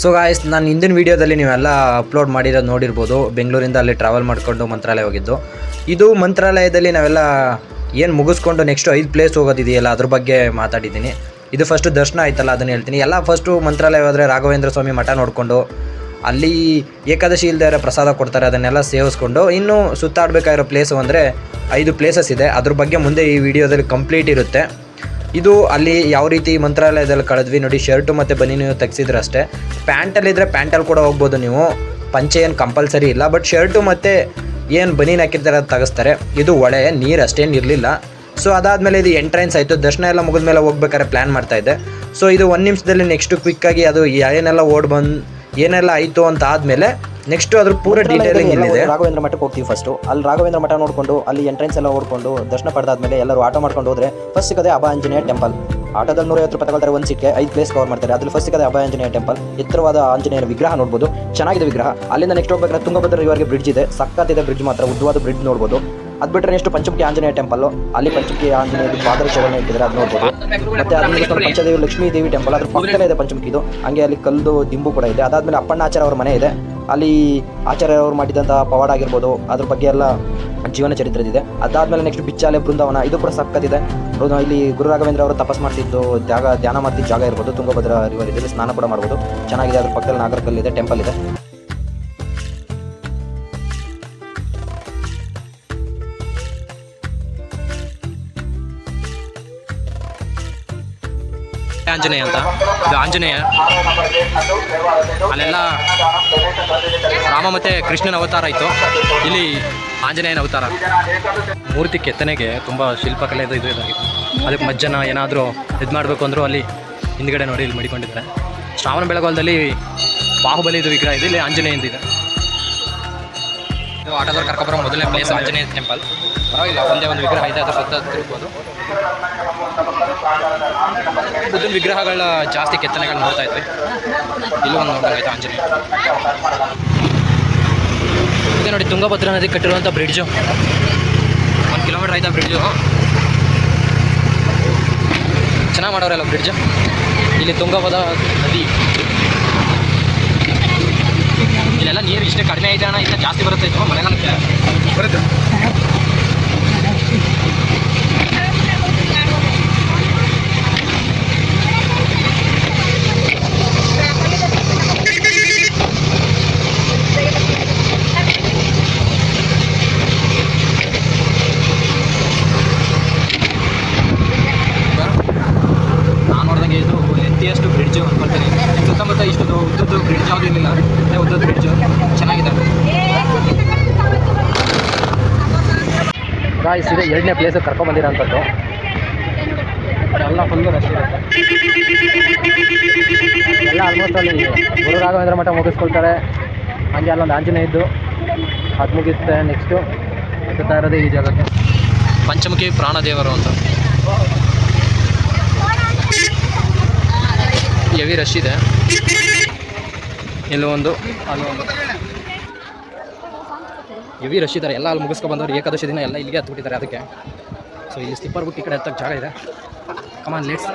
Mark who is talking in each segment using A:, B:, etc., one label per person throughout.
A: So guys ನಾನು ಹಿಂದಿನ ವೀಡಿಯೋದಲ್ಲಿ ನೀವೆಲ್ಲ ಅಪ್ಲೋಡ್ ಮಾಡಿರೋದು ನೋಡಿರ್ಬೋದು. ಬೆಂಗಳೂರಿಂದ ಅಲ್ಲಿ ಟ್ರಾವೆಲ್ ಮಾಡಿಕೊಂಡು ಮಂತ್ರಾಲಯ ಹೋಗಿದ್ದು. ಇದು ಮಂತ್ರಾಲಯದಲ್ಲಿ ನಾವೆಲ್ಲ ಏನು ಮುಗಿಸ್ಕೊಂಡು ನೆಕ್ಸ್ಟ್ ಐದು ಪ್ಲೇಸ್ ಹೋಗೋದಿದೆಯಲ್ಲ, ಅದ್ರ ಬಗ್ಗೆ ಮಾತಾಡಿದ್ದೀನಿ. ಇದು ಫಸ್ಟು ದರ್ಶನ ಆಯ್ತಲ್ಲ, ಅದನ್ನು ಹೇಳ್ತೀನಿ. ಎಲ್ಲ ಫಸ್ಟು ಮಂತ್ರಾಲಯ ಹೋದರೆ ರಾಘವೇಂದ್ರ ಸ್ವಾಮಿ ಮಠ ನೋಡಿಕೊಂಡು, ಅಲ್ಲಿ ಏಕಾದಶಿ ಇರೋ ಪ್ರಸಾದ ಕೊಡ್ತಾರೆ, ಅದನ್ನೆಲ್ಲ ಸೇವಿಸ್ಕೊಂಡು, ಇನ್ನೂ ಸುತ್ತಾಡಬೇಕಾಗಿರೋ ಪ್ಲೇಸು ಅಂದರೆ ಐದು ಪ್ಲೇಸಸ್ ಇದೆ. ಅದ್ರ ಬಗ್ಗೆ ಮುಂದೆ ಈ ವಿಡಿಯೋದಲ್ಲಿ ಕಂಪ್ಲೀಟ್ ಇರುತ್ತೆ. ಇದು ಅಲ್ಲಿ ಯಾವ ರೀತಿ ಮಂತ್ರಾಲಯದಲ್ಲಿ ಕಳೆದ್ವಿ ನೋಡಿ, ಶರ್ಟು ಮತ್ತು ಬನ್ನಿ ನೀವು ತೆಗ್ಸಿದ್ರೆ ಅಷ್ಟೇ. ಪ್ಯಾಂಟಲ್ಲಿದ್ದರೆ ಪ್ಯಾಂಟಲ್ಲಿ ಕೂಡ ಹೋಗ್ಬೋದು ನೀವು. ಪಂಚೆ ಏನು ಕಂಪಲ್ಸರಿ ಇಲ್ಲ, ಬಟ್ ಶರ್ಟು ಮತ್ತು ಏನು ಬನೀನ್ ಹಾಕಿರ್ತಾರೆ ಅದು ತೆಗಿಸ್ತಾರೆ. ಇದು ಒಳೆ ನೀರು ಅಷ್ಟೇನು ಇರಲಿಲ್ಲ. ಸೊ ಅದಾದಮೇಲೆ ಇದು ಎಂಟ್ರೆನ್ಸ್ ಆಯಿತು. ದರ್ಶನ ಎಲ್ಲ ಮುಗಿದ ಮೇಲೆ ಹೋಗ್ಬೇಕಾದ್ರೆ ಪ್ಲ್ಯಾನ್ ಮಾಡ್ತಾ ಇದ್ದೆ. ಸೊ ಇದು ಒಂದು ನಿಮಿಷದಲ್ಲಿ ನೆಕ್ಸ್ಟು ಕ್ವಿಕ್ಕಾಗಿ ಅದು ಏನೆಲ್ಲ ಓಡ್ ಬಂದು ಏನೆಲ್ಲ ಆಯಿತು ಅಂತ ಆದಮೇಲೆ ನೆಕ್ಸ್ಟ್ ಅದ್ರ ಪೂರ ಡೀಟೇಲಿಂಗ್ ಇಲ್ಲಿದೆ.
B: ರಾಘವೇಂದ್ರ ಮಠಕ್ಕೆ ಹೋಗ್ತೀವಿ ಫಸ್ಟು ಅಲ್ಲಿ ರಾಘವೇಂದ್ರ ಮಠ ನೋಡ್ಕೊಂಡು ಅಲ್ಲಿ ಎಂಟ್ರೆನ್ಸ್ ಎಲ್ಲ ಓಡ್ಕೊಂಡು ದರ್ಶನ ಪಡೆದಾದ್ಮೇಲೆ ಎಲ್ಲರೂ ಆಟೋ ಮಾಡ್ಕೊಂಡು ಹೋದ್ರೆ ಫಸ್ಟ್ ಸಿಗದೆ ಅಭಯ ಆಂಜನೇಯ ಟೆಂಪಲ್ ಆಟೋದಲ್ಲಿ ನೂರೈವತ್ತು ರೂಪಾಯಿ ತಗೊಳ್ತಾರೆ ಒಂದು ಸಿಕ್ಕೆ ಐದು ಪ್ಲೇಸ್ ಕವರ್ ಮಾಡ್ತಾರೆ. ಅದ್ರಲ್ಲಿ ಫಸ್ಟ್ ಸಿಗದೆ ಅಭಯ ಆಂಜನೇಯ ಟೆಂಪಲ್ ಎತ್ತರವಾದ ಆಂಜನೇಯನ ವಿಗ್ರಹ ನೋಡ್ಬೋದು. ಚೆನ್ನಾಗಿದೆ ವಿಗ್ರಹ. ಅಲ್ಲಿಂದ ನೆಕ್ಸ್ಟ್ ಹೋಗ್ಬೇಕಾದ್ರೆ ತುಂಗಭದ್ರ ಇವರಿಗೆ ಬ್ರಿಡ್ಜ್ ಇದೆ. ಸಕ್ಕತ್ತಿದೆ ಬ್ರಿಡ್ಜ್ ಮಾತ್ರ. ಉದ್ದವಾದ ಬ್ರಿಡ್ಜ್ ನೋಡ್ಬೋದು. ಅದು ಬಿಟ್ಟರೆ ನೆಕ್ಸ್ಟ್ ಪಂಚಮುಖಿ ಆಂಜನೇಯ ಟೆಂಪಲ್ ಅಲ್ಲಿ ಪಂಚಮುಖಿ ಆಂಜನೇಯ ಪಾದರಕ್ಷೆಗಳನ್ನ ಇಟ್ಟಿದ್ದಾರೆ ಅದು ನೋಡ್ಬೋದು. ಮತ್ತೆ ಅದ್ರ ಪಂಚದೇವಿ ಲಕ್ಷ್ಮೀ ದೇವಿ ಟೆಂಪಲ್ ಅದ್ರ ಪಕ್ಕನೇ ಇದೆ ಪಂಚಮುಖಿದು ಹಂಗೆ ಅಲ್ಲಿ ಕಲ್ಲು ದಿಂಬು ಕೂಡ ಇದೆ. ಅದಾದ್ಮೇಲೆ ಅಪ್ಪಣ್ಣಾಚಾರ ಅವ್ರ ಮನೆ ಇದೆ. ಅಲ್ಲಿ ಆಚಾರ್ಯ ಅವ್ರು ಮಾಡಿದಂಥ ಪವಾಡ ಆಗಿರ್ಬೋದು. ಅದ್ರ ಬಗ್ಗೆ ಎಲ್ಲ ಜೀವನ ಚರಿತ್ರೆ ಇದೆ. ಅದಾದ್ಮೇಲೆ ನೆಕ್ಸ್ಟ್ ಬಿಚ್ಚಾಲೆ ಬೃಂದಾವನ ಇದು ಕೂಡ ಸಕ್ಕತ್ತಿದೆ ಇಲ್ಲಿ ಗುರು ರಾಘವೇಂದ್ರ ಅವರು ತಪಸ್ ಮಾಡ್ತಿದ್ದು ಜಾಗ ಧ್ಯಾನ ಮಾಡ್ತಿದ್ದ ಜಾಗ ಇರ್ಬೋದು. ತುಂಗಭದ್ರಾ ರಿವರ್ ಇದೆ ಸ್ನಾನ ಕೂಡ ಮಾಡ್ಬೋದು. ಚೆನ್ನಾಗಿದೆ ಅದ್ರ ಪಕ್ಕದಲ್ಲಿ ನಾಗರಕಲ್ ಇದೆ ಟೆಂಪಲ್ ಇದೆ.
C: ಆಂಜನೇಯ ಅಂತ. ಇದು ಆಂಜನೇಯ. ಅಲ್ಲೆಲ್ಲ ರಾಮ ಮತ್ತು ಕೃಷ್ಣನ ಅವತಾರ ಇತ್ತು. ಇಲ್ಲಿ ಆಂಜನೇಯನ ಅವತಾರ. ಮೂರ್ತಿ ಕೆತ್ತನೆಗೆ ತುಂಬ ಶಿಲ್ಪಕಲೆ ಇದು ಇದು ಅದಕ್ಕೆ ಮಜ್ಜನ ಏನಾದರೂ ಇದು ಮಾಡಬೇಕು ಅಂದರೂ ಅಲ್ಲಿ ಹಿಂದ್ಗಡೆ ನೋಡಿ ಇಲ್ಲಿ ಮಡಿಕೊಂಡಿದ್ದಾರೆ. ಶ್ರಾವಣ ಬೆಳಗಾಲದಲ್ಲಿ ಬಾಹುಬಲಿದು ವಿಗ್ರಹ ಇದೆ. ಇಲ್ಲಿ ಆಂಜನೇಯನ ಇದೆ. ಆಟೋದಲ್ಲಿ ಕರ್ಕೊಬರೋ ಮೊದಲನೇ ಪ್ಲೇಸ್ ಆಂಜನೇಯ ಟೆಂಪಲ್ ಪರವಾಗಿಲ್ಲ, ಒಂದೇ ಒಂದು ವಿಗ್ರಹ ಇದೆ, ಅದ್ರ ಸುತ್ತ ತಿರುಗ್ಬೋದು. ಬುದ್ಧನ ವಿಗ್ರಹಗಳ ಜಾಸ್ತಿ ಕೆತ್ತನೆಗಳು ನೋಡ್ತಾ ಇದ್ವಿ. ಇಲ್ಲೂ ಒಂದು ನೋಡೋದಾಯ್ತು ಆಂಜನೇಯ ಇದೆ ನೋಡಿ, ತುಂಗಭದ್ರಾ ನದಿ ಕಟ್ಟಿರುವಂಥ ಬ್ರಿಡ್ಜು ಒಂದು ಕಿಲೋಮೀಟರ್ ಆಯ್ತಾ ಬ್ರಿಡ್ಜು ಚೆನ್ನಾಗಿ ಮಾಡೋರಲ್ಲ ಬ್ರಿಡ್ಜ್ ಇಲ್ಲಿ ತುಂಗಭದ್ರಾ ನದಿ. ಇಲ್ಲೆಲ್ಲ ನೀರು ಇಷ್ಟೇ ಕಡಿಮೆ ಐತೆ ಅಣ್ಣ ಇನ್ನ ಜಾಸ್ತಿ ಬರುತ್ತೆ ಮಳೆಗಾಲಕ್ಕೆ ಬರುತ್ತೆ ನಾನು ನೋಡ್ದಂಗೆ ಇದು ಎತ್ತಿಯಷ್ಟು ಬ್ರಿಡ್ಜ್ ಅನ್ಕೊಳ್ತೀನಿ ಸುತ್ತಮುತ್ತ ಇಷ್ಟು ಉದ್ದದ್ದು ಬ್ರಿಡ್ಜ್ ಯಾವುದೂ ಇರಲಿಲ್ಲ ಅದೇ ಉದ್ದದ ಬ್ರಿಡ್ಜ್ ಚೆನ್ನಾಗಿದೆ.
B: ಗಾಯ್ಸ್ ಇದೆ ಎರಡನೇ ಪ್ಲೇಸ್ ಕರ್ಕೊಂಬಂದಿರೋಂಥದ್ದು ಎಲ್ಲ ಫುಲ್ಲು ರಶ್ ಇರುತ್ತೆ. ಎಲ್ಲ ಆಲ್ಮೋಸ್ಟ್ ಅಲ್ಲಿ ಗುರು ರಾಘವೇಂದ್ರ ಮಠ ಮುಗಿಸ್ಕೊಳ್ತಾರೆ. ಹಂಗೆ ಅಲ್ಲೊಂದು ಆಂಜನೇಯ ಇದ್ದು ಅದು ಮುಗಿಯುತ್ತೆ ನೆಕ್ಸ್ಟು ಹತ್ತುತ್ತಾ ಇರೋದೇ ಈ ಜಾಗಕ್ಕೆ.
C: ಪಂಚಮುಖಿ ಪ್ರಾಣದೇವರು ಅಂತ. ಹೆವಿ ರಶ್ ಇದೆ. ಇಲ್ಲೂ ಒಂದು ಹೆವಿ ರಶ್ ಇದ್ದಾರೆ ಎಲ್ಲ ಅಲ್ಲಿ ಮುಗಿಸ್ಕೊ ಬಂದವರು ಏಕಾದಶಿ ದಿನ ಎಲ್ಲ ಇಲ್ಲಿಗೆ ಹತ್ಬಿಟ್ಟಿದ್ದಾರೆ ಅದಕ್ಕೆ. ಸೊ ಇಲ್ಲಿ ಸ್ಲಿಪ್ಪರ್ ಬಿಟ್ಟು ಈ ಕಡೆ ಹತ್ತಕ್ಕೆ ಜಾಗ ಇದೆ. ಕಮಾನ್ ಲೇಟ್ಸ್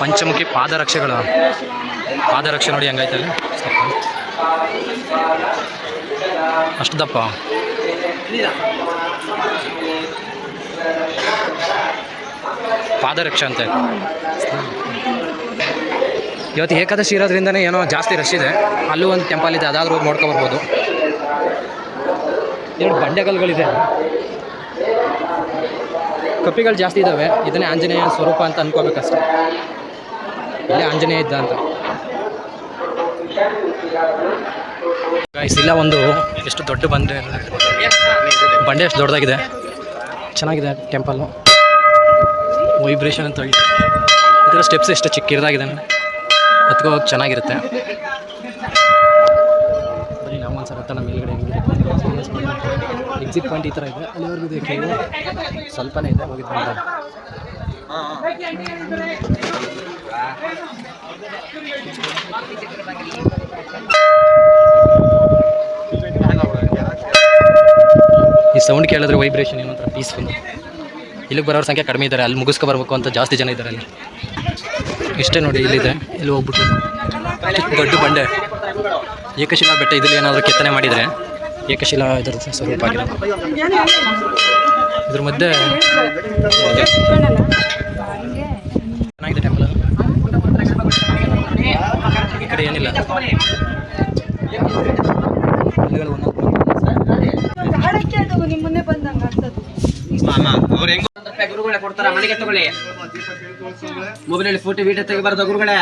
C: ಪಂಚಮುಖಿ ಪಾದರಕ್ಷೆಗಳು ಪಾದರಕ್ಷೆ ನೋಡಿ ಹಂಗೈತೆ ಅಲ್ಲಿ ಅಷ್ಟು ದಪ್ಪ? ಪಾದರಕ್ಷೆ ಅಂತ. ಇವತ್ತು ಏಕಾದಶಿ ಇರೋದ್ರಿಂದನೇ ಏನೋ ಜಾಸ್ತಿ ರಶ್ ಇದೆ. ಅಲ್ಲೂ ಒಂದು ಟೆಂಪಲ್ ಇದೆ, ಅದಾದರೂ ನೋಡ್ಕೊಬರ್ಬೋದು ಎರಡು ಬಂಡೆಗಲ್ಗಳಿದೆ. ಕಪ್ಪಿಗಳು ಜಾಸ್ತಿ ಇದ್ದಾವೆ ಇದನ್ನೇ ಆಂಜನೇಯ ಸ್ವರೂಪ ಅಂತ ಅನ್ಕೋಬೇಕಷ್ಟೆ. ಇಲ್ಲೇ ಆಂಜನೇಯ ಇದ್ದ ಅಂತ. Guys, ಇಲ್ಲ ಒಂದು ಎಷ್ಟು ದೊಡ್ಡ ಬಂಡೆ ಬಂಡೆ ಎಷ್ಟು ದೊಡ್ಡದಾಗಿದೆ. ಚೆನ್ನಾಗಿದೆ ಟೆಂಪಲ್ಲು ವೈಬ್ರೇಷನ್ ಅಂತ ಹೇಳಿ ಇದರ ಸ್ಟೆಪ್ಸ್ ಎಷ್ಟು ಚಿಕ್ಕಿರದಾಗಿದೆ ಹತ್ಕೋ ಹೋಗಿ ಚೆನ್ನಾಗಿರುತ್ತೆ. ಬರೀ ನಾವು ಒಂದ್ಸಲ ಸರತ್ತ ನಮ್ಮ ಮೇಲ್ಗಡೆ ಎಕ್ಸಿಟ್ ಪಾಯಿಂಟ್ ಈ ಥರ ಇದೆ. ಅಲ್ಲಿವರೆಗೂ ಇದೆ ಕೇವು ಸ್ವಲ್ಪನೇ ಇದೆ ಹೋಗಿದ್ದು ಬಂದೆ. ಈ ಸೌಂಡ್ ಕೇಳಿದ್ರೆ ವೈಬ್ರೇಷನ್ ಏನೋ ಒಂಥರ ಪೀಸ್ಫುಲ್ ಇಲ್ಲಿಗೆ ಬರೋರ ಸಂಖ್ಯೆ ಕಡಿಮೆ ಇದ್ದಾರೆ ಅಲ್ಲಿ ಮುಗಿಸ್ಕೊ ಬರ್ಬೇಕು ಅಂತ ಜಾಸ್ತಿ ಜನ ಇದ್ದಾರೆ ಅಲ್ಲಿ. ಇಷ್ಟೇ ನೋಡಿ ಇಲ್ಲಿದೆ, ಇಲ್ಲಿ ಹೋಗ್ಬಿಟ್ಟು ದೊಡ್ಡ ಬಂಡೆ. ಏಕಶಿಲಾ ಬೆಟ್ಟ ಇದ್ರಲ್ಲಿ ಏನಾದರೂ ಕೆತ್ತನೆ ಮಾಡಿದರೆ, ಏಕಶಿಲಾ ಇದರ ಸ್ವರೂಪ ಆಗಿದೆ ಇದ್ರ ಮಧ್ಯೆ ಚೆನ್ನಾಗಿದೆ ಟೆಂಪಲ್ ಈ ಕಡೆ ಏನಿಲ್ಲ ಹಳ್ಳಿಗಳು ಒಂದೊಂದು
D: ಹಾಡಕ್ಕೆ ಅದು ನಿಮ್ಮ ಮುಂದೆ ಬಂದಂಗೆ ಆಗ್ತದೆ
E: ಗುರುಗಳೇ ಕೊಡ್ತಾರ? ಮನೆಗೆ ತಗೊಳ್ಳಿ. ಮೊಬೈಲಲ್ಲಿ ಫೋಟೋ ವೀಡಿಯೋ ತೆಗಿಬಾರ್ದು ಗುರುಗಳೇ.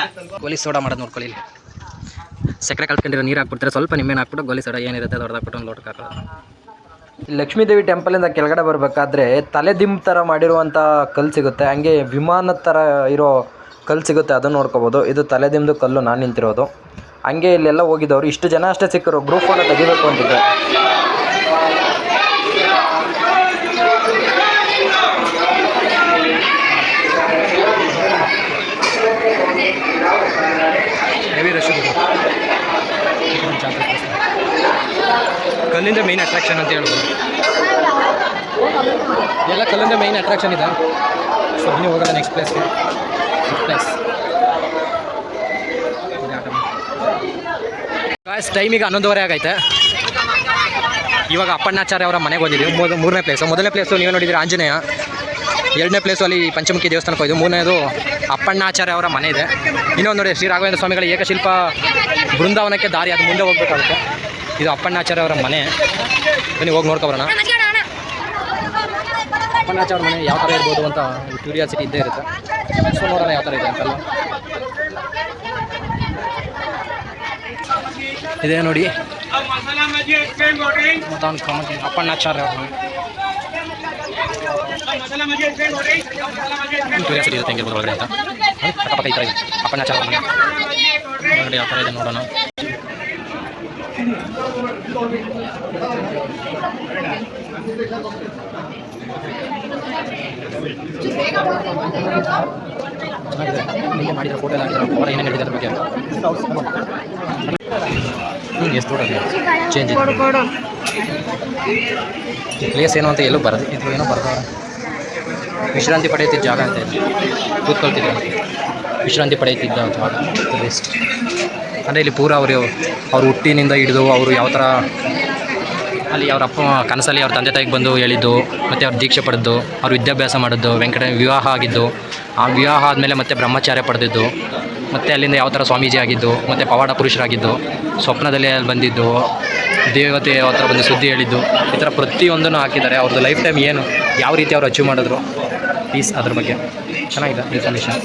C: ಗೋಲಿ ಸೋಡಾ ಮಾಡೋದು ನೋಡ್ಕೊಳ್ಳಿ ಇಲ್ಲಿ. ಸಕ್ಕರೆ ಕಲ್ತ್ಕೊಂಡಿರೋ ನೀರು ಹಾಕ್ಬಿಡ್ತಾರೆ. ಸ್ವಲ್ಪ ನಿಮ್ಮೇನು ಹಾಕ್ಬಿಟ್ಟು ಗೋಲಿ ಸೋಡಾ ಏನಿರುತ್ತೆ ಅದು ಹೊಡೆದಾಕ್ಬಿಟ್ಟು ಒಂದು ಲೋಟಕ್ಕೆ ಹಾಕೋದು
A: ಲಕ್ಷ್ಮೀ ದೇವಿ ಟೆಂಪಲಿಂದ ಕೆಳಗಡೆ ಬರಬೇಕಾದ್ರೆ ತಲೆ ದಿಂಬ್ ಥರ ಮಾಡಿರುವಂಥ ಕಲ್ಲು ಸಿಗುತ್ತೆ. ಹಂಗೆ ವಿಮಾನದ ಥರ ಇರೋ ಕಲ್ಲು ಸಿಗುತ್ತೆ. ಅದನ್ನು ನೋಡ್ಕೋಬೋದು. ಇದು ತಲೆ ದಿಂಬು ಕಲ್ಲು ನಾನು ನಿಂತಿರೋದು. ಹಂಗೆ ಇಲ್ಲೆಲ್ಲ ಹೋಗಿದ್ದವ್ರು ಇಷ್ಟು ಜನ ಅಷ್ಟೇ ಸಿಕ್ಕರು. ಗ್ರೂಪ್ ಫೋಟೋ ತೆಗಿಬೇಕು ಅಂತಿದ್ದೆ
C: ಹೆವಿ ರಶ್ ಕಲ್ಲಿಂದ ಮೈನ್ ಅಟ್ರಾಕ್ಷನ್ ಅಂತ ಹೇಳ್ಬೋದು. ಎಲ್ಲ ಕಲ್ಲಿಂದ ಮೈನ್ ಅಟ್ರಾಕ್ಷನ್ ಇದೆ. ಸೊ ಬನ್ನಿ, ಹೋಗೋಣ ನೆಕ್ಸ್ಟ್ ಪ್ಲೇಸ್ಗೆ ಪ್ಲೇಸ್ ಗಾಯ್ಸ್ ಟೈಮಿಗೆ ಹನ್ನೊಂದುವರೆ ಆಗೈತೆ. ಇವಾಗ ಅಪ್ಪಣ್ಣಾಚಾರ್ಯ ಅವರ ಮನೆಗೆ ಮೂರು ಮೂರನೇ ಪ್ಲೇಸು ಮೊದಲನೇ ಪ್ಲೇಸು ನೀವು ನೋಡಿದ್ದೀರಿ ಆಂಜನೇಯ. ಎರಡನೇ ಪ್ಲೇಸು ಅಲ್ಲಿ ಪಂಚಮುಖಿ ದೇವಸ್ಥಾನಕ್ಕೆ ಹೋಯ್ತು ಮೂರನೇದು ಅಪ್ಪಣ್ಣಾಚಾರ್ಯ ಅವರ ಮನೆ ಇದೆ. ಇನ್ನೊಂದು ನೋಡಿ, ಶ್ರೀ ರಾಘವೇಂದ್ರ ಸ್ವಾಮಿಗಳ ಏಕಶಿಲ್ಪ ಬೃಂದಾವನಕ್ಕೆ ದಾರಿ, ಅದು ಮುಂದೆ ಹೋಗ್ಬೇಕಾಗುತ್ತೆ. ಇದು ಅಪ್ಪಣ್ಣಾಚಾರ್ಯ ಅವರ ಮನೆ. ಬನ್ನಿ, ಹೋಗಿ ನೋಡ್ಕೊಬರೋಣ ಅಪ್ಪಣ್ಣಾಚಾರ್ಯ ಮನೆ ಯಾವ ಥರ ಇರ್ಬೋದು ಅಂತ ಕ್ಯೂರಿಯಾಸಿಟಿ ಇದ್ದೇ ಇರುತ್ತೆ. ಸೊ ನೋಡೋಣ ಯಾವ ಥರ ಇದೆ ಅಂತಲ್ಲ. ಇದೇ ನೋಡಿ. ಅಪ್ಪಣ್ಣಾಚಾರ್ಯ ಅವ್ರ ಮನೆ. ಕ್ಯೂರಿಯಾಸಿಟಿ ಒಳಗಡೆ ಅಪ್ಪಣ್ಣಾಚಾರ್ಯ ಮನೆ. ನೋಡಿ, ಯಾವ ಥರ ಇದೆ ನೋಡೋಣ. ಮಾಡಿರೋ ಫೋಟೋ ಎಲ್ಲ ಅವರ ಏನೇನು ಹೇಳಿದೆ ಬಗ್ಗೆ ಹ್ಞೂ ಎಷ್ಟು ದೊಡ್ಡ ಚೇಂಜ್ ಪ್ಲೇಸ್ ಏನು ಅಂತ ಎಲ್ಲೂ ಬರೋದು ಇದ್ರು ಏನೋ ಬರ್ತಾರೆ ವಿಶ್ರಾಂತಿ ಪಡೆಯುತ್ತಿದ್ದ ಜಾಗ ಅಂತ ಕೂತ್ಕೊಳ್ತಿದ್ದೆ ವಿಶ್ರಾಂತಿ ಪಡೆಯುತ್ತಿದ್ದ ಜಾಗ ರೆಸ್ಟ್ ಅಂದರೆ ಇಲ್ಲಿ ಪೂರ ಅವರು ಅವ್ರ ಹುಟ್ಟಿನಿಂದ ಹಿಡಿದು ಅವರು ಯಾವ ಥರ ಅಲ್ಲಿ ಅವ್ರ ಅಪ್ಪ ಕನಸಲ್ಲಿ ಅವ್ರ ತಂದೆ ತಾಯಿಗೆ ಬಂದು ಹೇಳಿದ್ದು, ಮತ್ತು ಅವ್ರು ದೀಕ್ಷೆ ಪಡೆದು, ಅವ್ರು ವಿದ್ಯಾಭ್ಯಾಸ ಮಾಡಿದ್ದು ವೆಂಕಟ ವಿವಾಹ ಆಗಿದ್ದು, ಆ ವಿವಾಹ ಆದಮೇಲೆ ಮತ್ತೆ ಬ್ರಹ್ಮಚಾರ್ಯ ಪಡೆದಿದ್ದು, ಮತ್ತು ಅಲ್ಲಿಂದ ಯಾವ ಥರ ಸ್ವಾಮೀಜಿ ಆಗಿದ್ದು, ಮತ್ತು ಪವಾಡ ಪುರುಷರಾಗಿದ್ದು, ಸ್ವಪ್ನದಲ್ಲಿ ಅಲ್ಲಿ ಬಂದಿದ್ದು, ದೇವತೆ ಯಾವ ಥರ ಬಂದು ಸುದ್ದಿ ಹೇಳಿದ್ದು, ಈ ಥರ ಪ್ರತಿಯೊಂದನ್ನು ಹಾಕಿದ್ದಾರೆ. ಅವ್ರದ್ದು ಲೈಫ್ ಟೈಮ್ ಏನು, ಯಾವ ರೀತಿ ಅವ್ರು ಅಚೀವ್ ಮಾಡಿದ್ರು ಪೀಸ್ ಅದ್ರ ಬಗ್ಗೆ. ಚೆನ್ನಾಗಿದೆ ಇನ್ಫಾರ್ಮೇಷನ್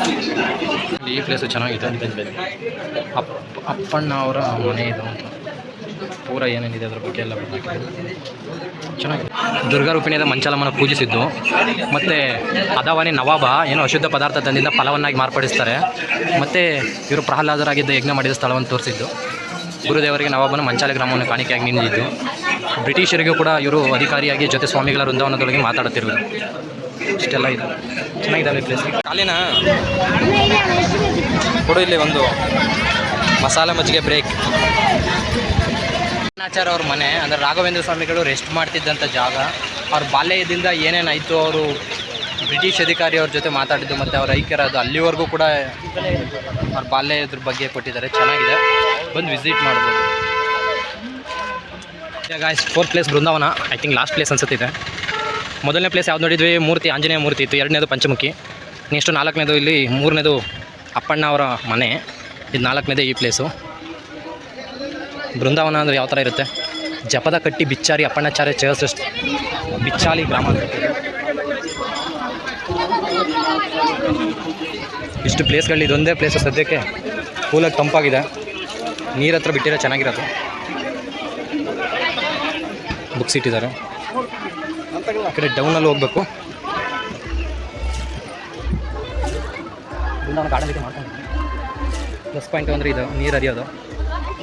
C: ಈ ಪ್ಲೇಸು ಚೆನ್ನಾಗಿದೆ. ಅಪ್ಪ ಅಪ್ಪಣ್ಣ ಅವರ ಮನೆ ಇದು ಪೂರ ಏನೇನಿದೆ ಅದ್ರ ಬಗ್ಗೆ ಎಲ್ಲ ಚೆನ್ನಾಗಿ ದುರ್ಗಾ ರೂಪಿಣಿಯಾದ ಮಂಚಾಲಮ್ಮನ ಪೂಜಿಸಿದ್ದು. ಮತ್ತು ಅದಾವನೆ ನವಾಬ ಏನೋ ಅಶುದ್ಧ ಪದಾರ್ಥ ತಂದಿಂದ ಫಲವನ್ನಾಗಿ ಮಾರ್ಪಡಿಸ್ತಾರೆ. ಮತ್ತು ಇವರು ಪ್ರಹ್ಲಾದರಾಗಿದ್ದ ಯಜ್ಞ ಮಾಡಿದ ಸ್ಥಳವನ್ನು ತೋರಿಸಿದ್ದು. ಗುರುದೇವರಿಗೆ ನವಾಬನ ಮಂಚಾಲ ಗ್ರಾಮವನ್ನು ಕಾಣಿಕೆಯಾಗಿ ನಿಂತಿದ್ದು. ಬ್ರಿಟಿಷರಿಗೂ ಕೂಡ ಇವರು ಅಧಿಕಾರಿಯಾಗಿ ಜೊತೆ ಸ್ವಾಮಿಗಳ ವೃಂದಾವನದೊಳಗೆ ಮಾತಾಡುತ್ತಿರುವುದು. ಇಷ್ಟೆಲ್ಲ ಇದೆ. ಚೆನ್ನಾಗಿದೆ ಪ್ಲೇಸ್ ಕಾಲಿನ ಕೊಡು, ಇಲ್ಲಿ ಒಂದು. ಮಸಾಲೆ ಮಜ್ಜಿಗೆ ಬ್ರೇಕ್ ಅಣ್ಣಾಚಾರ ಅವ್ರ ಮನೆ, ಅಂದರೆ ರಾಘವೇಂದ್ರ ಸ್ವಾಮಿಗಳು ರೆಸ್ಟ್ ಮಾಡ್ತಿದ್ದಂಥ ಜಾಗ. ಅವ್ರ ಬಾಲ್ಯದಿಂದ ಏನೇನಾಯಿತು ಅವರು ಬ್ರಿಟಿಷ್ ಅಧಿಕಾರಿ ಅವ್ರ ಜೊತೆ ಮಾತಾಡಿದ್ದು ಮತ್ತು ಅವ್ರ ಐಕ್ಯರಾದ ಅಲ್ಲಿವರೆಗೂ ಕೂಡ ಅವ್ರ ಬಾಲ್ಯದ್ರ ಬಗ್ಗೆ ಕೊಟ್ಟಿದ್ದಾರೆ. ಚೆನ್ನಾಗಿದೆ. ಬಂದು ವಿಸಿಟ್ ಮಾಡ್ಬೋದು. Guys fourth place Brindavan. I think last place ಅನ್ಸುತ್ತಿದೆ ಮೊದಲನೇ ಪ್ಲೇಸ್ ಯಾವ್ದು ನೋಡಿದ್ವಿ? ಮೂರ್ತಿ, ಆಂಜನೇಯ ಮೂರ್ತಿ ಇತ್ತು. ಎರಡನೇದು ಪಂಚಮುಖಿ. ನೆಕ್ಸ್ಟು ನಾಲ್ಕನೇದು ಇಲ್ಲಿ ಮೂರನೇದು ಅಪ್ಪಣ್ಣ ಅವರ ಮನೆ. ಇದು ನಾಲ್ಕನೇದೇ ಈ ಪ್ಲೇಸು ಬೃಂದಾವನ ಅಂದರೆ ಯಾವ ಥರ ಇರುತ್ತೆ? ಜಪದ ಕಟ್ಟಿ ಬಿಚ್ಚಾರಿ ಅಪ್ಪಣ್ಣಾಚಾರ್ಯ ಚರ್ಚ್ ಬಿಚ್ಚಾಲಿ ಗ್ರಾಮ ಇಷ್ಟು ಪ್ಲೇಸ್ಗಳು ಇದೊಂದೇ ಪ್ಲೇಸು ಸದ್ಯಕ್ಕೆ. ಕೂಲಾಗಿ ತಂಪಾಗಿದೆ. ನೀರ ಹತ್ರ ಬಿಟ್ಟಿರೋ ಚೆನ್ನಾಗಿರೋದು ಬುಕ್ಸ್ ಇಟ್ಟಿದ್ದಾರೆ. ಆ ಕಡೆ ಡೌನಲ್ಲಿ ಹೋಗ್ಬೇಕು. ಗಾರ್ಡನ್ ಮಾಡ್ಕೊಂಡು ಪ್ಲಸ್ ಪಾಯಿಂಟ್ ಅಂದರೆ ಇದು ನೀರು ಹರಿಯೋದು.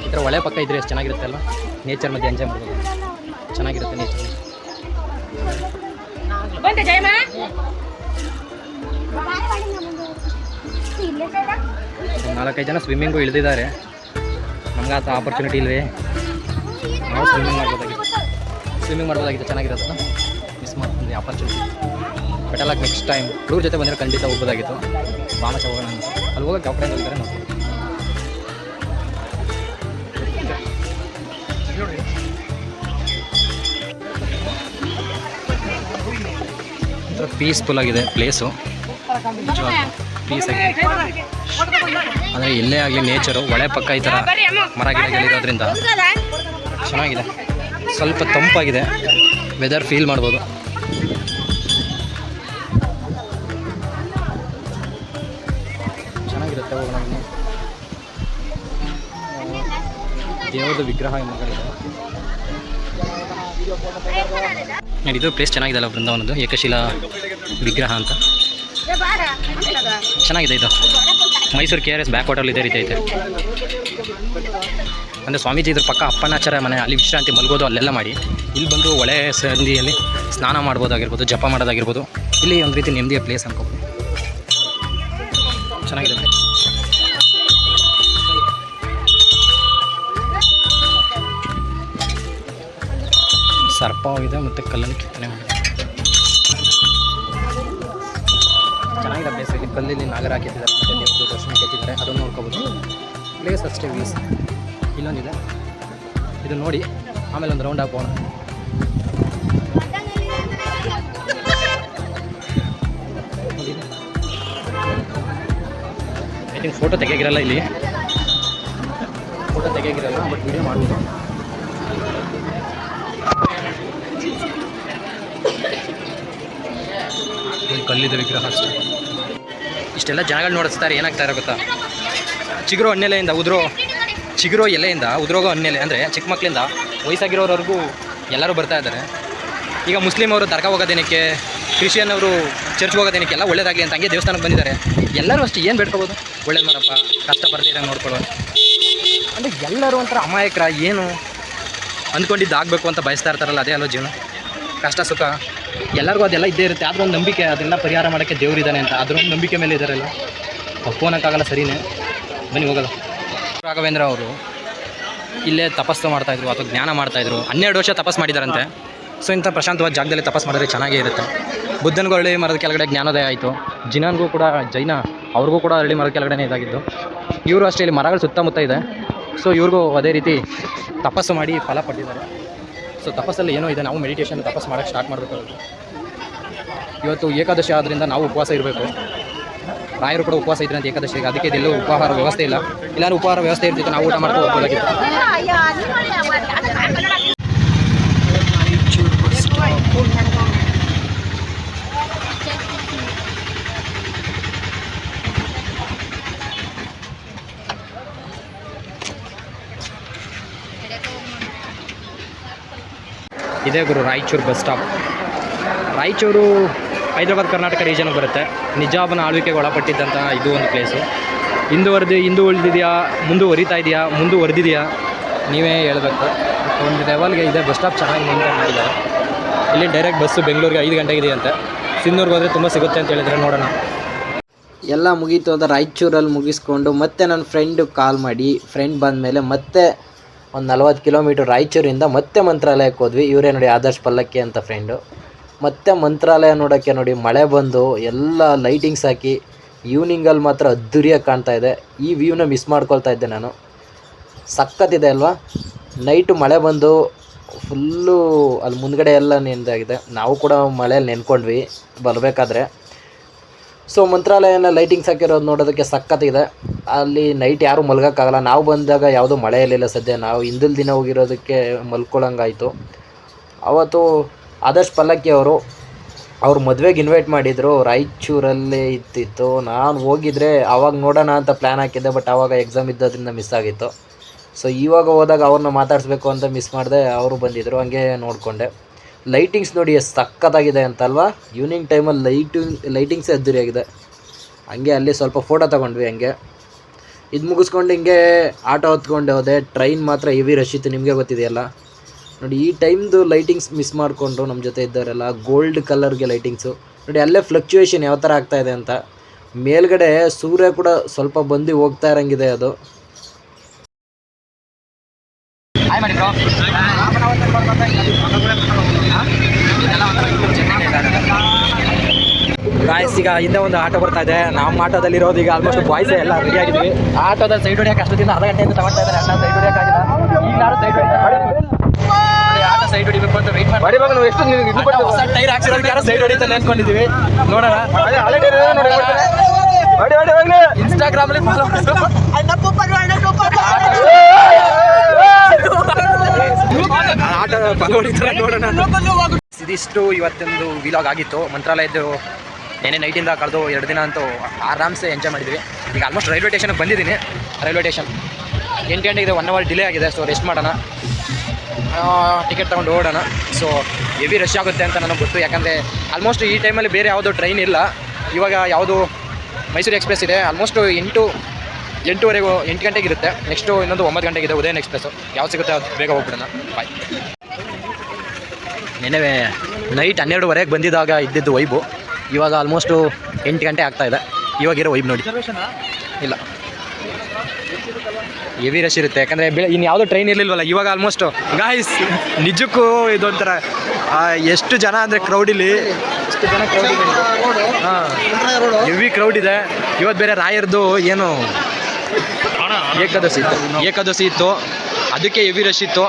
C: ಈ ಥರ ಒಳ್ಳೆ ಪಕ್ಕ ಇದ್ರೆ ಎಷ್ಟು ಚೆನ್ನಾಗಿರುತ್ತೆ ಅಲ್ವಾ? ನೇಚರ್ ಮಧ್ಯೆ ಎಂಜಾಯ್ ಮಾಡ್ಬೋದು. ಚೆನ್ನಾಗಿರುತ್ತೆ ನೇಚರ್ ನಾಲ್ಕೈದು ಜನ ಸ್ವಿಮ್ಮಿಂಗು ಇಳಿದಿದ್ದಾರೆ. ನಮ್ಗೆ ಆತ ಆಪರ್ಚುನಿಟಿ ಇಲ್ವೇ? ನಾವು ಸ್ವಿಮ್ಮಿಂಗ್ ಮಾಡ್ಬೋದಾಗಿತ್ತು ಸ್ವಿಮ್ಮಿಂಗ್ ಮಾಡ್ಬೋದಾಗಿತ್ತು ಚೆನ್ನಾಗಿರೋದು ಮಿಸ್ ಮಾಡ್ತೀನಿ ಆಪರ್ಚುನಿಟಿ ಬೆಟಲಾಗಿ ನೆಕ್ಸ್ಟ್ ಟೈಮ್ ಟೂರ್ ಜೊತೆ ಬಂದರೆ ಖಂಡಿತ ಹೋಗ್ಬೋದಾಗಿತ್ತು. ಭಾಳ ಹೋಗೋಣ ಅಲ್ಲಿ ಹೋಗೋಕೆ ಯಾವ ಕಡೆ ಹೋಗಿದ್ದಾರೆ ಪೀಸ್ಫುಲ್ ಆಗಿದೆ ಪ್ಲೇಸು ಪೀಸ್ ಆಗಿದೆ. ಅಂದರೆ ಎಲ್ಲೇ ಆಗಲಿ ನೇಚರು ಒಳೆ ಪಕ್ಕ ಈ ಥರ ಮರ ಗಿಡಗಳಿರೋದ್ರಿಂದ ಚೆನ್ನಾಗಿದೆ. ಸ್ವಲ್ಪ ತಂಪಾಗಿದೆ. ವೆದರ್ ಫೀಲ್ ಮಾಡ್ಬೋದು. ಚೆನ್ನಾಗಿರುತ್ತೆ ದೇವರದ ವಿಗ್ರಹ ನೋಡಿ, ಇದು ಪ್ಲೇಸ್ ಚೆನ್ನಾಗಿದೆ ಬೃಂದಾವನದ್ದು ಏಕಶಿಲಾ ವಿಗ್ರಹ ಅಂತ. ಚೆನ್ನಾಗಿದೆ ಇದು. Mysuru K R S backwater ಇದೆ ರೀತಿ ಐತೆ. ಅಂದರೆ ಸ್ವಾಮೀಜಿ ಇದ್ರ ಪಕ್ಕ ಅಪ್ಪನಾಚಾರ ಮನೆ ಅಲ್ಲಿ ವಿಶ್ರಾಂತಿ ಮಲ್ಗೋದು ಅಲ್ಲೆಲ್ಲ ಮಾಡಿ. ಇಲ್ಲಿ ಬಂದು ಒಳೆ ಸಂದಿಯಲ್ಲಿ ಸ್ನಾನ ಮಾಡ್ಬೋದಾಗಿರ್ಬೋದು ಜಪ ಮಾಡೋದಾಗಿರ್ಬೋದು. ಇಲ್ಲಿ ಒಂದು ರೀತಿ ನೆಮ್ಮದಿಯ ಪ್ಲೇಸ್ ಅನ್ಕೋಬೋದು. ಚೆನ್ನಾಗಿದೆ. ಸರ್ಪ ಇದೆ ಮತ್ತು ಕಲ್ಲನ್ನು ಕೆತ್ತನೆ ಮಾಡಿದೆ ಚೆನ್ನಾಗಿದೆ ಪ್ಲೇಸ್ ಇಲ್ಲಿ ಕಲ್ಲಲ್ಲಿ ನಾಗರ ಹಾಕಿದ್ದಾರೆ ಮತ್ತು ದೇವ್ರದ್ದು ದರ್ಶನ ಕೆತ್ತಿದ್ದಾರೆ ಅದನ್ನು ನೋಡ್ಕೋಬೋದು. ಪ್ಲೇಸ್ ಅಷ್ಟೇ ವೀಸ್ ಇಲ್ಲೊಂದಿದೆ ಇದು ನೋಡಿ, ಆಮೇಲೆ ಒಂದು ರೌಂಡ್ ಹಾಕೋಣ. ಐ ಫೋಟೋ ತೆಗಿಯಾಗಿರಲ್ಲ ಇಲ್ಲಿ. ಫೋಟೋ ತೆಗಿಯಾಗಿರಲ್ಲ ಬಟ್ ವೀಡಿಯೋ ಮಾಡ್ಬೋದು. ಕಲ್ಲಿದೆ ವಿಗ್ರಹ ಅಷ್ಟೇ. ಇಷ್ಟೆಲ್ಲ ಜನಗಳು ನೋಡಿಸ್ತಾರೆ ಏನಾಗ್ತಾರೆ ಗೊತ್ತಾ? ಚಿಗುರು ಹಣ್ಣೆಲೆಯಿಂದ ಉದ್ರೋ, ಚಿಗುರೋ ಎಲೆಯಿಂದ ಉದುರೋಗೋ ಹಣ್ಣೆಲೆ ಅಂದರೆ ಚಿಕ್ಕ ಮಕ್ಕಳಿಂದ ವಯಸ್ಸಾಗಿರೋರವರೆಗೂ ಎಲ್ಲರೂ ಬರ್ತಾ ಇದ್ದಾರೆ. ಈಗ ಮುಸ್ಲಿಮ್ ಅವರು ದರ್ಗಾ ಹೋಗೋದೇನಕ್ಕೆ, ಕ್ರಿಶ್ಚಿಯನ್ ಅವರು ಚರ್ಚ್ಗೆ ಹೋಗೋದೇನಕ್ಕೆ ಎಲ್ಲ ಒಳ್ಳೇದಾಗಲಿ ಅಂತ ಹಂಗೆ ದೇವಸ್ಥಾನಕ್ಕೆ ಬಂದಿದ್ದಾರೆ. ಎಲ್ಲರೂ ಅಷ್ಟೇ, ಏನು ಬೇಡ್ಕೋಬೋದು? ಒಳ್ಳೇದು ಮಾಡಪ್ಪ, ಕಷ್ಟ ಬರ್ತೀರ ನೋಡ್ಕೊಳ್ಳೋದು ಅಂದರೆ ಎಲ್ಲರೂ ಒಂಥರ ಅಮಾಯಕರ ಏನು ಅಂದ್ಕೊಂಡಿದ್ದಾಗಬೇಕು ಅಂತ ಬಯಸ್ತಾ ಇರ್ತಾರಲ್ಲ, ಅದೇ ಅಲ್ಲೋ ಜೀವನ? ಕಷ್ಟ, ಸುಖ? ಎಲ್ಲರಿಗೂ ಅದೆಲ್ಲ ಇದ್ದೇ ಇರುತ್ತೆ. ಆದರೂ ಒಂದು ನಂಬಿಕೆ ಅದೆಲ್ಲ ಪರಿಹಾರ ಮಾಡೋಕ್ಕೆ ದೇವರಿದ್ದಾನೆ ಅಂತ. ಒಂದು ನಂಬಿಕೆ ಮೇಲೆ ಇದ್ದಾರಲ್ಲ ಒಪ್ಪೋನಕ್ಕಾಗಲ್ಲ ಸರಿನೇ. ಬನ್ನಿ ಹೋಗಲ್ಲ ರಾಘವೇಂದ್ರ ಅವರು ಇಲ್ಲೇ ತಪಸ್ಸು ಮಾಡ್ತಾಯಿದ್ರು ಅಥವಾ ಜ್ಞಾನ ಮಾಡ್ತಾಯಿದ್ರು ಹನ್ನೆರಡು ವರ್ಷ ತಪಸ್ ಮಾಡಿದಾರಂತೆ. ಸೊ ಇಂಥ ಪ್ರಶಾಂತವಾದ ಜಾಗದಲ್ಲಿ ತಪಸ್ ಮಾಡಿದ್ರೆ ಚೆನ್ನಾಗೇ ಇರುತ್ತೆ. ಬುದ್ಧನಿಗೂ ಹಳ್ಳಿ ಮರದ ಕೆಳಗಡೆ ಜ್ಞಾನೋದಯ ಆಯಿತು. ಜಿನನ್ಗೂ ಕೂಡ, ಜೈನ, ಅವ್ರಿಗೂ ಕೂಡ ಹಳ್ಳಿ ಮರದ ಕೆಳಗಡೆ ಇದಾಗಿದ್ದು. ಇವರು ಅಷ್ಟೇ, ಇಲ್ಲಿ ಮರಗಳು ಸುತ್ತಮುತ್ತ ಇದೆ. ಸೊ ಇವ್ರಿಗೂ ಅದೇ ರೀತಿ ತಪಸ್ಸು ಮಾಡಿ ಫಲ ಪಡೆದಿದ್ದಾರೆ. ಸೊ ತಪಸ್ಸಲ್ಲಿ ಏನೋ ಇದೆ, ನಾವು ಮೆಡಿಟೇಷನ್ ತಪಸ್ ಮಾಡೋಕ್ಕೆ ಸ್ಟಾರ್ಟ್ ಮಾಡಬೇಕು. ಇವತ್ತು ಏಕಾದಶಿ ಆದ್ದರಿಂದ ನಾವು ಉಪವಾಸ ಇರಬೇಕು. ರಾಯರು ಕೂಡ ಉಪವಾಸ ಇದ್ರೆ ಅಂತ ಏಕಾದಶಿಗೆ, ಅದಕ್ಕೆ ಇದೆಲ್ಲೂ ಉಪಹಾರ ವ್ಯವಸ್ಥೆ ಇಲ್ಲ. ಇಲ್ಲಾಂದ್ರೆ ಉಪಹಾರ ವ್ಯವಸ್ಥೆ ಇರ್ತಿತ್ತು, ನಾವು ಊಟ ಮಾಡ್ಕೊಂಡು ಹೋಗ್ಬೋದಾಗಿತ್ತು. ಇದೇ ಗುರು, ರಾಯಚೂರು ಬಸ್ ಸ್ಟಾಪ್. ರಾಯಚೂರು ಹೈದರಾಬಾದ್ ಕರ್ನಾಟಕ ರೀಜನ್ಗೆ ಬರುತ್ತೆ. ನಿಜಾಬನ ಆಳ್ವಿಕೆಗೆ ಒಳಪಟ್ಟಿದ್ದಂಥ ಇದು ಒಂದು ಪ್ಲೇಸು ಹಿಂದುವರೆದು, ಹಿಂದೂ ಉಳಿದಿದೆಯಾ, ಮುಂದುವರಿತಾ ಇದೆಯಾ, ಮುಂದುವರೆದಿದೆಯಾ? ನೀವೇ ಹೇಳಬೇಕು. ಒಂದು ಲೆವೆಲ್ಗೆ ಇದೆ, ಬಸ್ ಸ್ಟಾಪ್ ಚೆನ್ನಾಗಿ ಮೇಂಟೈನ್ ಮಾಡಿದ್ದಾರೆ ಇಲ್ಲಿ ಡೈರೆಕ್ಟ್ ಬಸ್ಸು ಬೆಂಗಳೂರಿಗೆ ಐದು ಗಂಟೆಗೆ ಇದೆಯಂತೆ ಸಿಂಧೂರ್ಗೆ ಹೋದರೆ ತುಂಬ ಸಿಗುತ್ತೆ ಅಂತ ಹೇಳಿದರೆ ನೋಡೋಣ.
A: ಎಲ್ಲ ಮುಗೀತು ಅಂತ ರಾಯಚೂರಲ್ಲಿ ಮುಗಿಸ್ಕೊಂಡು ಮತ್ತೆ ನನ್ನ ಫ್ರೆಂಡು ಕಾಲ್ ಮಾಡಿ. ಫ್ರೆಂಡ್ ಬಂದಮೇಲೆ ಮತ್ತೆ ಒಂದು ನಲ್ವತ್ತು ಕಿಲೋಮೀಟ್ರ್ ರಾಯಚೂರಿಂದ ಮತ್ತೆ ಮಂತ್ರಾಲಯಕ್ಕೆ ಹೋದ್ವಿ. ಇವರೇ ನೋಡಿ ಆದರ್ಶ್ ಪಲ್ಲಕ್ಕಿ ಅಂತ ಫ್ರೆಂಡು ಮತ್ತೆ ಮಂತ್ರಾಲಯ ನೋಡೋಕ್ಕೆ ನೋಡಿ ಮಳೆ ಬಂದು ಎಲ್ಲ ಲೈಟಿಂಗ್ಸ್ ಹಾಕಿ ಈವ್ನಿಂಗಲ್ಲಿ ಮಾತ್ರ ಅದ್ದೂರಿಯಾಗಿ ಕಾಣ್ತಾ ಇದೆ. ಈ ವ್ಯೂನ ಮಿಸ್ ಮಾಡ್ಕೊಳ್ತಾ ಇದ್ದೆ ನಾನು. ಸಖತ್ತಿದೆ ಅಲ್ವಾ? ನೈಟು ಮಳೆ ಬಂದು ಫುಲ್ಲು ಅಲ್ಲಿ ಮುಂದ್ಗಡೆ ಎಲ್ಲ ನೆಂದಾಗಿದೆ ನಾವು ಕೂಡ ಮಳೆಯಲ್ಲಿ ನೆನ್ಕೊಂಡ್ವಿ ಬರಬೇಕಾದ್ರೆ. ಸೊ ಮಂತ್ರಾಲಯನ ಲೈಟಿಂಗ್ಸ್ ಹಾಕಿರೋದು ನೋಡೋದಕ್ಕೆ ಸಖತ್ತಿದೆ. ಅಲ್ಲಿ ನೈಟ್ ಯಾರೂ ಮಲ್ಗೋಕ್ಕಾಗಲ್ಲ. ನಾವು ಬಂದಾಗ ಯಾವುದೂ ಮಳೆ ಇರಲಿಲ್ಲ ಸದ್ಯ. ನಾವು ಹಿಂದಿಲ್ ದಿನ ಹೋಗಿರೋದಕ್ಕೆ ಮಲ್ಕೊಳ್ಳೋಂಗಾಯಿತು ಅವತ್ತು ಆದರ್ಶ್ ಪಲ್ಲಕ್ಕಿ ಅವರು, ಅವ್ರ ಮದುವೆಗೆ ಇನ್ವೈಟ್ ಮಾಡಿದರು. ರಾಯಚೂರಲ್ಲಿ ಇತ್ತಿತ್ತು ನಾನು ಹೋಗಿದ್ರೆ ಆವಾಗ ನೋಡೋಣ ಅಂತ ಪ್ಲ್ಯಾನ್ ಹಾಕಿದ್ದೆ ಬಟ್ ಆವಾಗ ಎಕ್ಸಾಮ್ ಇದ್ದೋದ್ರಿಂದ ಮಿಸ್ ಆಗಿತ್ತು. ಸೊ ಇವಾಗ ಹೋದಾಗ ಅವ್ರನ್ನ ಮಾತಾಡಿಸ್ಬೇಕು ಅಂತ ಮಿಸ್ ಮಾಡಿದೆ, ಅವರು ಬಂದಿದ್ದರು ಹಂಗೆ ನೋಡಿಕೊಂಡೆ. ಲೈಟಿಂಗ್ಸ್ ನೋಡಿ ಎಷ್ಟು ಸಕ್ಕತ್ತಾಗಿದೆ ಅಂತಲ್ವಾ? ಈವ್ನಿಂಗ್ ಟೈಮಲ್ಲಿ ಲೈಟಿಂಗ್ ಲೈಟಿಂಗ್ಸೇ ಅದ್ದೂರಿಯಾಗಿದೆ ಹಂಗೆ ಅಲ್ಲಿ ಸ್ವಲ್ಪ ಫೋಟೋ ತೊಗೊಂಡ್ವಿ ಹಂಗೆ. ಇದು ಮುಗಿಸ್ಕೊಂಡು ಹಿಂಗೆ ಆಟೋ ಹೊತ್ಕೊಂಡು ಹೋದೆ. ಟ್ರೈನ್ ಮಾತ್ರ ಹೆವಿ ರಶ್ ಇತ್ತು, ನಿಮಗೆ ಗೊತ್ತಿದೆಯಲ್ಲ? ನೋಡಿ, ಈ ಟೈಮ್ದು ಲೈಟಿಂಗ್ಸ್ ಮಿಸ್ ಮಾಡಿಕೊಂಡು ನಮ್ಮ ಜೊತೆ ಇದ್ದವರೆಲ್ಲ ಗೋಲ್ಡ್ ಕಲರ್ಗೆ ಲೈಟಿಂಗ್ಸು ನೋಡಿ, ಅಲ್ಲೇ ಫ್ಲಕ್ಚುಯೇಷನ್ ಯಾವ ಥರ ಆಗ್ತಾಯಿದೆ ಅಂತ. ಮೇಲ್ಗಡೆ ಸೂರ್ಯ ಕೂಡ ಸ್ವಲ್ಪ ಬಂದು ಹೋಗ್ತಾ ಇರೋಂಗಿದೆ ಅದು. ಹಾಯ್ ಮಾಡಿ ಬ್ರೋ
C: ಗಾಯಸ್ ಈಗ ಹಿಂದೆ ಒಂದು ಆಟೋ ಬರ್ತಾ ಇದೆ. ನಮ್ಮ ಆಟೋದಲ್ಲಿ ಇರೋದು ಈಗ ಆಲ್ಮೋಸ್ಟ್ ಬಾಯ್ಸ್ ಎಲ್ಲ ರೆಡಿ ಆಗಿದ್ವಿ ಆಟೋದ ಸೈಡ್ ಹೊಡಿಯಕ್ಕೆ ಅಷ್ಟೊತ್ತಿಂದ ಅರ್ಧ ಗಂಟೆಯಿಂದ ತಗೊಳ್ತಾ ಇದ್ದಾರೆ. ಅಣ್ಣ ಸೈಡ್ ಹೊಡಿಯೋಕ್ಕಾಗಿಲ್ಲ ಈಗ ನಾನು ಸೈಡ್ ಆಟೋ ಸೈಡ್ ಹೊಡಿಬೇಕು ಅಂತ ವೆಯ್ಟ್ ಮಾಡಿ ಹೊಸ ಟೈರ್ ಹಾಕ್ಸಿರೋದಕ್ಕೆ ಯಾರೋ ಸೈಡ್ ಹೊಡಿತಾನೆ ಅನ್ಕೊಂಡಿದೀವಿ. ನೋಡೋಣ. ಇನ್ಸ್ಟಾಗ್ರಾಮ್ ಅಲ್ಲಿ ಫಾಲೋ ಆಟೋ ಇದಿಷ್ಟು ಇವತ್ತೊಂದು ವಿಲಾಗ್ ಆಗಿತ್ತು. ಮಂತ್ರಾಲಯದ್ದು ನೆನೆ ನೈಟಿಂದ ಕಳೆದು ಎರಡು ದಿನ ಅಂತೂ ಆರಾಮ್ಸೆ ಎಂಜಾಯ್ ಮಾಡಿದ್ವಿ. ಈಗ ಆಲ್ಮೋಸ್ಟ್ ರೈಲ್ವೆ ಸ್ಟೇಷನ್ಗೆ ಬಂದಿದ್ದೀನಿ. ರೈಲ್ವೆ ಸ್ಟೇಷನ್ ಎಂಟು ಗಂಟೆಗೆ ಒನ್ ಅವರ್ ಡಿಲೇ ಆಗಿದೆ ಸೊ ರೆಸ್ಟ್ ಮಾಡೋಣ. ಟಿಕೆಟ್ ತೊಗೊಂಡು ಓಡೋಣ. ಸೊ ಹೆವಿ ರಶ್ ಆಗುತ್ತೆ ಅಂತ ನನಗೆ ಗೊತ್ತು. ಯಾಕಂದರೆ ಆಲ್ಮೋಸ್ಟ್ ಈ ಟೈಮಲ್ಲಿ ಬೇರೆ ಯಾವುದೋ ಟ್ರೈನ್ ಇಲ್ಲ. ಇವಾಗ ಯಾವುದು ಮೈಸೂರು ಎಕ್ಸ್ಪ್ರೆಸ್ ಇದೆ. ಆಲ್ಮೋಸ್ಟ್ ಎಂಟು ಎಂಟೂವರೆಗೂ ಎಂಟು ಗಂಟೆಗೆ ಇರುತ್ತೆ. ನೆಕ್ಸ್ಟು ಇನ್ನೊಂದು ಒಂಬತ್ತು ಗಂಟೆಗೆ ಇದೆ. ಉದಯನ್ ಎಕ್ಸ್ಪ್ರೆಸ್ಸು ಯಾವ ಸಿಗುತ್ತೆ ಅದು ಬೇಗ ಹೋಗ್ಬಿಡೋಣ. ಬಾಯ್ ನೆನವೆ ನೈಟ್ ಹನ್ನೆರಡುವರೆಗೆ ಬಂದಿದ್ದಾಗ ಇದ್ದಿದ್ದು ವೈಬು. ಇವಾಗ ಆಲ್ಮೋಸ್ಟು ಎಂಟು ಗಂಟೆ ಆಗ್ತಾ ಇದೆ. ಇವಾಗಿರೋ ವೈಬ್ ನೋಡಿ. ಇಲ್ಲ. ಹೆವಿ ರಶ್ ಇರುತ್ತೆ. ಯಾಕಂದರೆ ಬೆಳೆ ಇನ್ನು ಯಾವುದೋ ಟ್ರೈನ್ ಇರಲಿಲ್ವಲ್ಲ, ಇವಾಗ ಆಲ್ಮೋಸ್ಟು ಗಾಯ್ಸ್ ನಿಜಕ್ಕೂ ಇದೊಂಥರ ಎಷ್ಟು ಜನ ಅಂದರೆ ಕ್ರೌಡಿಲಿ ಎಷ್ಟು ಜನ ಕ್ರೌಡ್ ಹಾಂ. ಹೆವಿ ಕ್ರೌಡ್ ಇದೆ. ಇವತ್ತು ಬೇರೆ ರಾಯರ್ದು ಏನು ಏಕಾದಶಿ ಇತ್ತು. ಏಕಾದಶಿ ಇತ್ತು. ಅದಕ್ಕೆ ಹೆವಿ ರಶ್ ಇತ್ತು.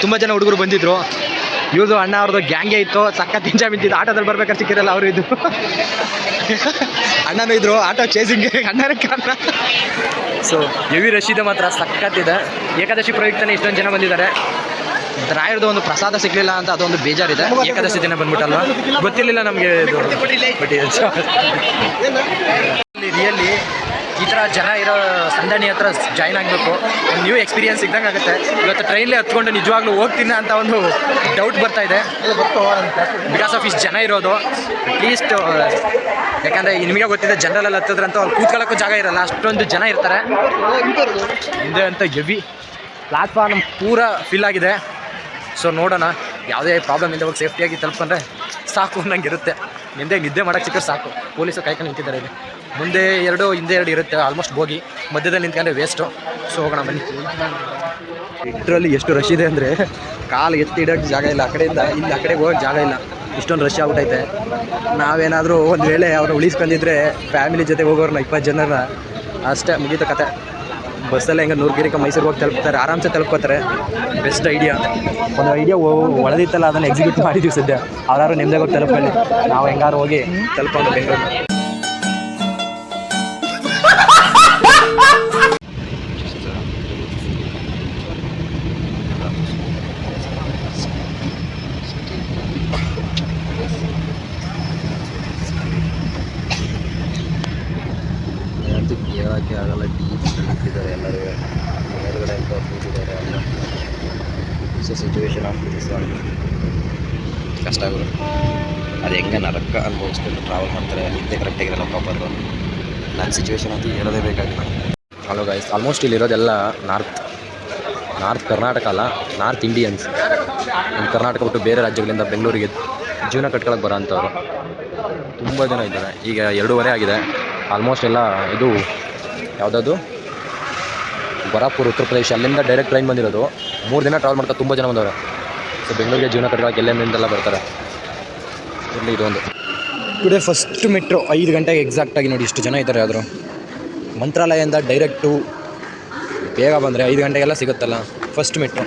C: ತುಂಬ ಜನ ಹುಡುಗರು ಬಂದಿದ್ರು. ಇವ್ರದ್ದು ಅಣ್ಣ ಅವ್ರದ್ದು ಗ್ಯಾಂಗೆ ಇತ್ತು. ಸಖತ್ ಎಂಜಾಯ್ ಬಿದ್ದಿದ್ದು. ಆಟೋದಲ್ಲಿ ಬರ್ಬೇಕಾದ್ರೆ ಸಿಕ್ಕಿರಲ್ಲ ಅವರು ಇದು ಅಣ್ಣನೂ ಇದ್ರು. ಆಟೋ ಚೇಸಿಂಗ್ ಅಣ್ಣನ ಕಾರಣ. ಸೊ ಹೆವಿ ರಶ್ ಇದೆ ಮಾತ್ರ. ಇದೆ. ಏಕಾದಶಿ ಪ್ರಯುಕ್ತನೇ ಇಷ್ಟೊಂದು ಜನ ಬಂದಿದ್ದಾರೆ. ರಾಯರದು ಒಂದು ಪ್ರಸಾದ ಸಿಗಲಿಲ್ಲ ಅಂತ ಅದೊಂದು ಬೇಜಾರಿದೆ. ಏಕಾದಶಿ ದಿನ ಬಂದ್ಬಿಟ್ಟಲ್ವ? ಗೊತ್ತಿರಲಿಲ್ಲ ನಮಗೆ ಇದು ಬಟ್ ರಿಯಲಿ ಈ ಥರ ಜನ ಇರೋ ಸಂದಣಿ ಹತ್ರ ಜಾಯ್ನ್ ಆಗಬೇಕು. ಒಂದು ನ್ಯೂ ಎಕ್ಸ್ಪೀರಿಯನ್ಸ್ ಇದ್ದಂಗೆ ಆಗುತ್ತೆ. ಇವತ್ತು ಟ್ರೈನ್ಲೇ ಹತ್ಕೊಂಡು ನಿಜವಾಗ್ಲೂ ಹೋಗ್ತೀನಿ ಅಂತ ಒಂದು ಡೌಟ್ ಬರ್ತಾ ಇದೆ. ಬಿಕಾಸ್ ಆಫ್ ಇಷ್ಟು ಜನ ಇರೋದು. ಅಟ್ಲೀಸ್ಟ್ ಯಾಕಂದರೆ ನಿಮಗೆ ಗೊತ್ತಿದೆ ಜನರಲ್ಲಿ ಹತ್ತಿದ್ರೆ ಅಂತ ಅವ್ರು ಕೂತ್ಕೊಳ್ಳೋಕ್ಕೂ ಜಾಗ ಇರಲ್ಲ. ಅಷ್ಟೊಂದು ಜನ ಇರ್ತಾರೆ. ಹಿಂದೆ ಅಂತ ಹೆವಿ ಪ್ಲಾಟ್ಫಾರ್ಮ್ ಪೂರ ಫಿಲ್ ಆಗಿದೆ. ಸೊ ನೋಡೋಣ. ಯಾವುದೇ ಪ್ರಾಬ್ಲಮ್ ಇಲ್ಲದೆ ಹೋಗಿ ಸೇಫ್ಟಿಯಾಗಿ ತಲುಪಂದ್ರೆ ಸಾಕು ಅನ್ನಂಗೆ ಇರುತ್ತೆ. ನಿಂದೆ ನಿದ್ದೆ ಮಾಡೋಕ್ಕೆ ಸಿಕ್ಕರೆ ಸಾಕು. ಪೊಲೀಸರು ಕಾಯ್ಕೊಂಡು ನಿಂತಿದ್ದಾರೆ ಇಲ್ಲಿ. ಮುಂದೆ ಎರಡು, ಹಿಂದೆ ಎರಡು ಇರುತ್ತೆ. ಆಲ್ಮೋಸ್ಟ್ ಹೋಗಿ ಮಧ್ಯದಲ್ಲಿ ನಿಂತ್ಕೊಂಡ್ರೆ ವೇಸ್ಟು ಸೊ ಹೋಗೋಣ, ಬನ್ನಿ. ಇಟ್ರಲ್ಲಿ ಎಷ್ಟು ರಶ್ ಇದೆ ಅಂದರೆ ಕಾಲು ಎತ್ತಿ ಇಡೋಕ್ಕೆ ಜಾಗ ಇಲ್ಲ. ಆ ಕಡೆಯಿಂದ ಇಲ್ಲಿ ಆ ಕಡೆಗೆ ಹೋಗೋಕ್ಕೆ ಜಾಗ ಇಲ್ಲ. ಇಷ್ಟೊಂದು ರಶ್ ಆಗ್ಬಿಟ್ಟೈತೆ ನಾವೇನಾದರೂ ಒಂದು ವೇಳೆ ಅವ್ರನ್ನ ಉಳಿಸ್ಕೊಂಡಿದ್ರೆ ಫ್ಯಾಮಿಲಿ ಜೊತೆ ಹೋಗೋರನ್ನ ಇಪ್ಪತ್ತು ಜನರನ್ನ ಅಷ್ಟೇ ಮುಗೀತ ಕತೆ. ಬಸ್ಸಲ್ಲಿ ಹೆಂಗೆ ನೂರ್ಗಿರಿಕ ಮೈಸೂರಿಗೆ ಹೋಗಿ ತಲುಪ್ತಾರೆ. ಆರಾಮ್ಸೆ ತಲುಪ್ಕೋತಾರೆ. ಬೆಸ್ಟ್ ಐಡಿಯಾ ಒಂದು ಐಡಿಯಾ ಒಳದಿತ್ತಲ್ಲ, ಅದನ್ನು ಎಕ್ಸಿಕ್ಯೂಟ್ ಮಾಡಿದ್ದೀವಿ ಸದ್ಯ. ಅವ್ರಾರು ನೆಮ್ಮದಿ ಹೋಗಿ ತಲುಪಲ್ಲಿ ನಾವು ಹೆಂಗಾರು ಹೋಗಿ ತಲುಪೋದು ಬೆಂಗಳೂರು
F: ಅನುಭವಿಸ್ಕೊಂಡು ಟ್ರಾವೆಲ್ ಮಾಡ್ತಾರೆ ನಿದ್ದೆ ಕರೆಕ್ಟಾಗಿರಲ್ಲ ಪ್ರಾಪರು ನನ್ನ ಸಿಚುವೇಶನ್ ಅಂತೂ ಹೇಳೋದೇ ಬೇಕಾಗಿಲ್ಲ.
A: ಹಲೋ ಗೈಸ್ ಆಲ್ಮೋಸ್ಟ್ ಇಲ್ಲಿರೋದೆಲ್ಲ ನಾರ್ತ್ ನಾರ್ತ್ ಕರ್ನಾಟಕ ಅಲ್ಲ ನಾರ್ತ್ ಇಂಡಿಯನ್ಸ್ ನಮ್ಮ ಕರ್ನಾಟಕ ಬಿಟ್ಟು ಬೇರೆ ರಾಜ್ಯಗಳಿಂದ ಬೆಂಗಳೂರಿಗೆ ಜೀವನ ಕಟ್ಕೊಳಕ್ಕೆ ಬರೋ ಅಂಥವ್ರು ತುಂಬ ಜನ ಇದ್ದಾರೆ. ಈಗ ಎರಡೂವರೆ ಆಗಿದೆ. ಆಲ್ಮೋಸ್ಟ್ ಎಲ್ಲ ಇದು ಯಾವುದಾದ್ರು ಬರಾಪುರ್, ಉತ್ತರ ಪ್ರದೇಶ, ಅಲ್ಲಿಂದ ಡೈರೆಕ್ಟ್ ಟ್ರೈನ್ ಬಂದಿರೋದು. ಮೂರು ದಿನ ಟ್ರಾವೆಲ್ ಮಾಡ್ತಾ ತುಂಬ ಜನ ಬಂದವರು. ಸೊ ಬೆಂಗಳೂರಿಗೆ ಜೀವನ ಕಟ್ಕೊಳಕ್ಕೆ ಎಲ್ಲೆಲ್ಲಿಂದೆಲ್ಲ ಬರ್ತಾರೆ? ಇಲ್ಲಿ ಇದೊಂದು.
C: ಟುಡೇ ಫಸ್ಟ್ ಮೆಟ್ರೋ ಐದು ಗಂಟೆಗೆ ಎಕ್ಸಾಕ್ಟಾಗಿ ನೋಡಿ ಇಷ್ಟು ಜನ ಇದ್ದಾರೆ ಆದರೂ. ಮಂತ್ರಾಲಯದಿಂದ ಡೈರೆಕ್ಟು ಬೇಗ ಬಂದರೆ ಐದು ಗಂಟೆಗೆಲ್ಲ ಸಿಗುತ್ತಲ್ಲ ಫಸ್ಟ್ ಮೆಟ್ರೋ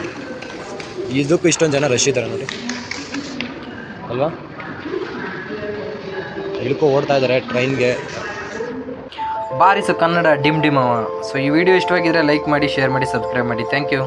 C: ಇದಕ್ಕೂ ಇಷ್ಟೊಂದು ಜನ ರಶ್ ಇದ್ದಾರೆ ನೋಡಿ. ಅಲ್ವಾ? ಇಳ್ಕೊ ಓಡ್ತಾ ಇದ್ದಾರೆ ಟ್ರೈನ್ಗೆ
G: ಬಾರಿಸು ಕನ್ನಡ ಡಿಮ್ ಡಿಮ್ ಅವ. ಸೊ ಈ ವಿಡಿಯೋ ಇಷ್ಟವಾಗಿದ್ರೆ ಲೈಕ್ ಮಾಡಿ ಶೇರ್ ಮಾಡಿ ಸಬ್ಸ್ಕ್ರೈಬ್ ಮಾಡಿ. Thank you